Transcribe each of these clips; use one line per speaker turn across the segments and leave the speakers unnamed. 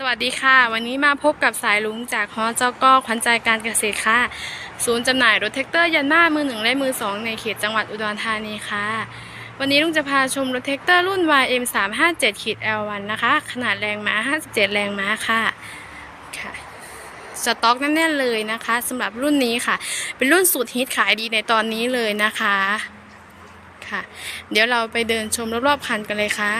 สวัสดีค่ะ วันนี้มาพบกับสายลุงจากฮอเจ้ากขวัญใจการเกษตรค่ะ ศูนย์จำหน่ายรถแท็กเตอร์ยันมามือหนึ่งและมือสองในเขตจังหวัดอุดรธานีค่ะ วันนี้ลุงจะพาชมรถแท็กเตอร์รุ่น YM 3 5 7ขีด L1 นะคะ ขนาดแรงม้า 57 แรงม้าค่ะค่ะสต็อกแน่นๆเลยนะคะสำหรับรุ่นนี้ค่ะ เป็นรุ่นสุดฮิตขายดีในตอนนี้เลยนะคะค่ะ เดี๋ยวเราไปเดินชมรอบๆคันกันเลยค่ะ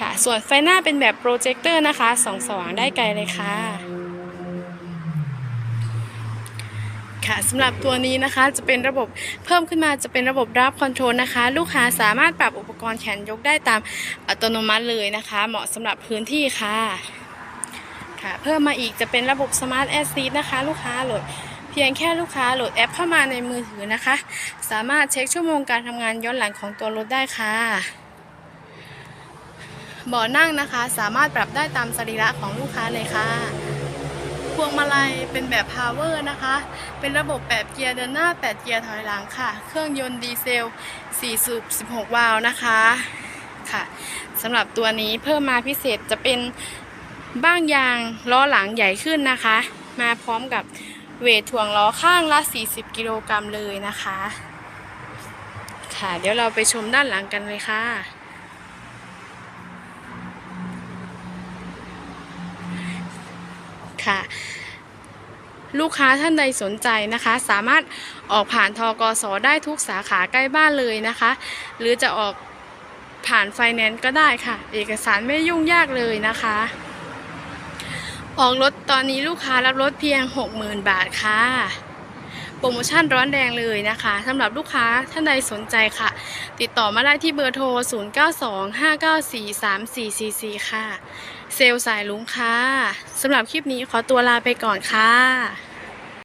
ค่ะ ส่วนไฟหน้าเป็นแบบโปรเจคเตอร์นะคะส่องสว่างได้ไกลเลยค่ะค่ะสำหรับตัวนี้นะคะจะเป็นระบบเพิ่มขึ้นมาจะเป็นระบบรับคอนโทรลนะคะ ลูกค้าสามารถปรับอุปกรณ์แขนยกได้ตามอัตโนมัติเลยนะคะ เหมาะสำหรับพื้นที่ค่ะค่ะเพิ่มมาอีกจะเป็นระบบสมาร์ทแอสซีนะคะ ลูกค้าโหลดเพียงแค่ลูกค้าโหลดแอปเข้ามาในมือถือนะคะ สามารถเช็คชั่วโมงการทำงานย้อนหลังของตัวรถได้ค่ะ บาะนั่งนะคะ สามารถปรับได้ตามสรีระของลูกค้าเลยค่ะ พวงมาลัยเป็นแบบ power นะคะ เป็นระบบ 8 เกียร์เดินหน้า 8 เกียร์ถอยหลังค่ะ เครื่องยนต์ดีเซล 4 สูบ 16 วาล์วนะคะค่ะสำหรับตัวนี้เพิ่มมาพิเศษจะเป็นบ้างยางล้อหลังใหญ่ขึ้นนะคะ มาพร้อมกับเวทถ่วงล้อข้างละ 40 กิโลกรัมเลยนะคะ ค่ะ เดี๋ยวเราไปชมด้านหลังกันเลยค่ะ ค่ะ ลูกค้าท่านใดสนใจนะคะ สามารถออกผ่านทกสได้ทุกสาขาใกล้บ้านเลยนะคะ หรือจะออกผ่านไฟแนนซ์ก็ได้ค่ะ เอกสารไม่ยุ่งยากเลยนะคะ ออกรถตอนนี้ลูกค้ารับรถเพียง 60,000 บาทค่ะ โปรโมชั่นร้อนแรงเลยนะคะสำหรับลูกค้าท่านใดสนใจค่ะ ติดต่อมาได้ที่เบอร์โทร 0925943444 ค่ะ เซลลสายลุงค่ะสำหรับคลิปนี้ขอตัวลาไปก่อนค่ะ